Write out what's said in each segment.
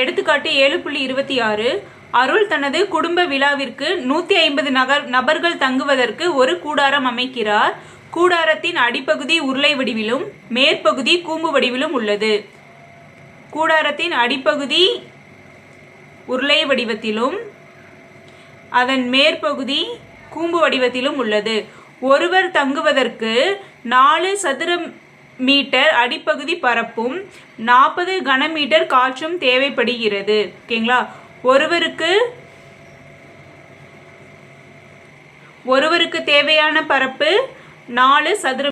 எடுத்துக்காட்டு ஏழு புள்ளி இருபத்தி ஆறு. அருள் தனது குடும்ப விழாவிற்கு நூற்றி ஐம்பது நகர் நபர்கள் தங்குவதற்கு ஒரு கூடாரம் அமைக்கிறார். கூடாரத்தின் அடிப்பகுதி உருளை வடிவிலும் மேற்பகுதி கூம்பு வடிவிலும் உள்ளது. கூடாரத்தின் அடிப்பகுதி உருளை வடிவத்திலும் அதன் மேற்பகுதி கூம்பு வடிவத்திலும் உள்ளது. ஒருவர் தங்குவதற்கு நாலு சதுரம் மீட்டர் அடிப்பகுதி பரப்பும் நாற்பது கனமீட்டர் காற்றும் தேவைப்படுகிறது. ஓகேங்களா? ஒருவருக்கு ஒருவருக்கு தேவையான பரப்பு நாலு சதுர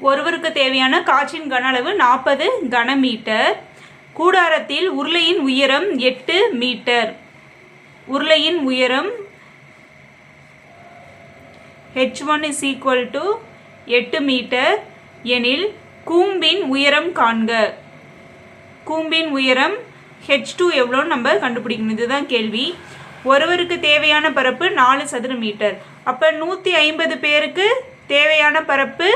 ஒருவருக்கு தேவையான காற்றின் கன அளவு நாற்பது கனமீட்டர். கூடாரத்தில் உருளையின் உயரம் எட்டு மீட்டர். உருளையின் உயரம் H one is equal to எட்டு மீட்டர். எனில் கூம்பின் உயரம் காண்க. கூம்பின் உயரம் ஹெச் டூ எவ்வளோன்னு நம்ம கண்டுபிடிக்கணும். இதுதான் கேள்வி. ஒருவருக்கு தேவையான பரப்பு நாலு சதுர மீட்டர். அப்போ நூற்றி ஐம்பது பேருக்கு தேவையான பரப்பு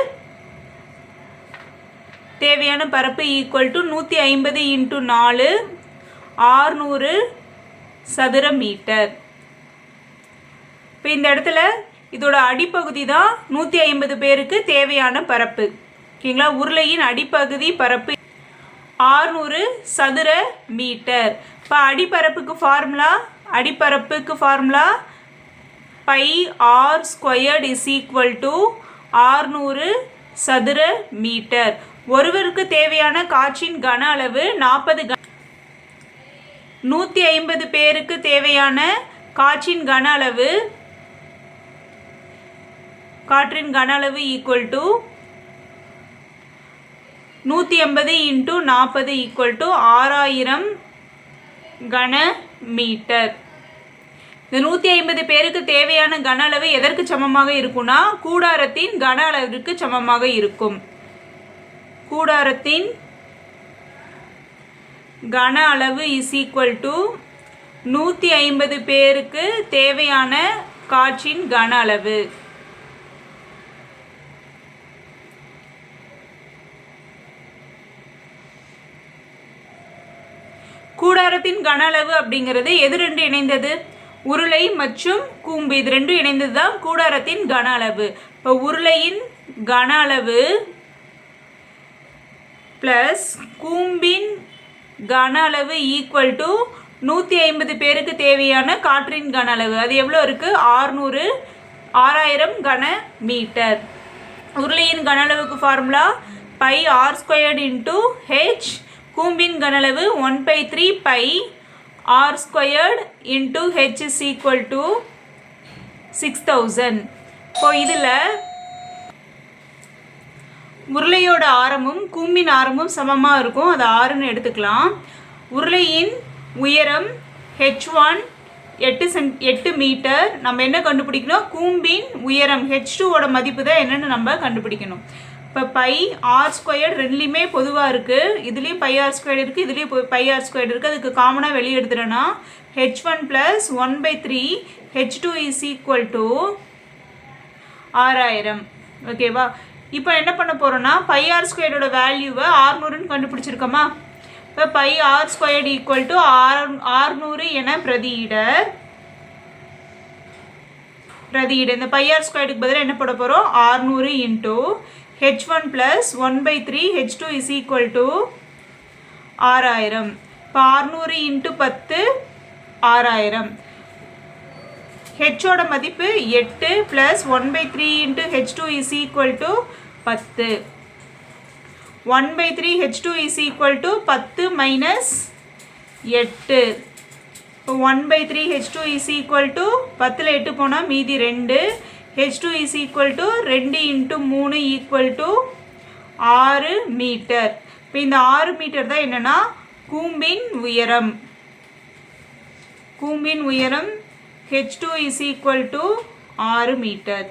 தேவையான பரப்பு ஈக்குவல் டு நூற்றி ஐம்பது இன்ட்டு நாலு ஆறுநூறு சதுர மீட்டர். இப்போ இந்த இடத்துல இதோட அடிப்பகுதி தான் நூற்றி ஐம்பது பேருக்கு தேவையான பரப்பு. ஓகேங்களா? உருளையின் அடிப்பகுதி பரப்பு ஆறுநூறு சதுர மீட்டர். இப்போ அடிப்பரப்புக்கு formula அடிப்பரப்புக்கு formula pi r squared is equal to ஆறுநூறு சதுர மீட்டர். ஒருவருக்கு தேவையான காற்றின் கன அளவு நாற்பது க நூற்றி ஐம்பது பேருக்கு தேவையான காற்றின் கன அளவு காற்றின் கன அளவு ஈக்குவல் டு நூற்றி ஐம்பது இன்ட்டு நாற்பது ஈக்குவல் டு ஆறாயிரம் கன மீட்டர் இந்த நூற்றி ஐம்பது பேருக்கு தேவையான கன அளவு எதற்கு சமமாக இருக்கும்னா கூடாரத்தின் கன அளவிற்கு சமமாக இருக்கும். கூடாரத்தின் கன அளவு இஸ் ஈக்குவல் டு நூற்றி ஐம்பது பேருக்கு தேவையான காற்றின் கன அளவு. கூடாரத்தின் கன அளவு அப்படிங்கிறது எது ரெண்டு இணைந்தது? உருளை மற்றும் கூம்பு. இது ரெண்டும் இணைந்தது தான் கூடாரத்தின் கன அளவு இப்போ உருளையின் கன அளவு ப்ளஸ் கூம்பின் கன அளவு ஈக்குவல் டு நூற்றி ஐம்பது பேருக்கு தேவையான காற்றின் கன அளவு அது எவ்வளோ இருக்குது ஆறுநூறு. ஆறாயிரம் கன மீட்டர். உருளையின் கன அளவுக்கு formula pi r squared into H கூம்பின் கனளவு one by three pi r squared into H is equal to six thousand இப்போ இதில் உருளையோட ஆரமும் கூம்பின் ஆரமும் சமமாக இருக்கும். அது ஆறுன்னு எடுத்துக்கலாம். உருளையின் உயரம் ஹெச் ஒன் எட்டு சென் எட்டு மீட்டர். நம்ம என்ன கண்டுபிடிக்கணும்? கூம்பின் உயரம் ஹெச் டூவோட மதிப்பு தான் என்னென்னு நம்ம கண்டுபிடிக்கணும். இப்போ பை ஆர் ஸ்கொயர்டு ரெண்டுலேயுமே பொதுவாக இருக்குது இதுலேயும் பை ஆர் ஸ்கொயர்டு இருக்குது இதுலேயும் பை ஆர் ஸ்கொயர் இருக்குது அதுக்கு காமனாக வெளியே எடுத்துட்டோன்னா H one plus one by three H two is equal to ஆறாயிரம். ஓகேவா இப்போ என்ன பண்ண போகிறோன்னா பை ஆர் ஸ்கொயரோட வேல்யூவை ஆறுநூறுன்னு கண்டுபிடிச்சிருக்கோமா? இப்போ pi r squared equal to ஆறு ஆறுநூறு என பிரதியிட பிரதியிட. இந்த பை ஆர் ஸ்கொயர்டுக்கு பதிலாக என்ன போட போகிறோம் ஆறுநூறு into H one plus one by three H two is equal to ஆறாயிரம். இப்போ ஆறுநூறு இன்ட்டு பத்து ஆறாயிரம். ஹெச்சோட மதிப்பு எட்டு plus one by three into H two is equal to பத்து. One by three H two is equal to பத்து மைனஸ் எட்டு. இப்போ one by three H two is equal to பத்தில் எட்டு போனால் மீதி ரெண்டு. H two is equal to ரெண்டு இன்ட்டு மூணு ஈக்குவல் டு ஆறு மீட்டர் இப்போ இந்த ஆறு மீட்டர் தான் என்னென்னா கூம்பின் உயரம். கூம்பின் உயரம் H two is equal to ஆறு மீட்டர்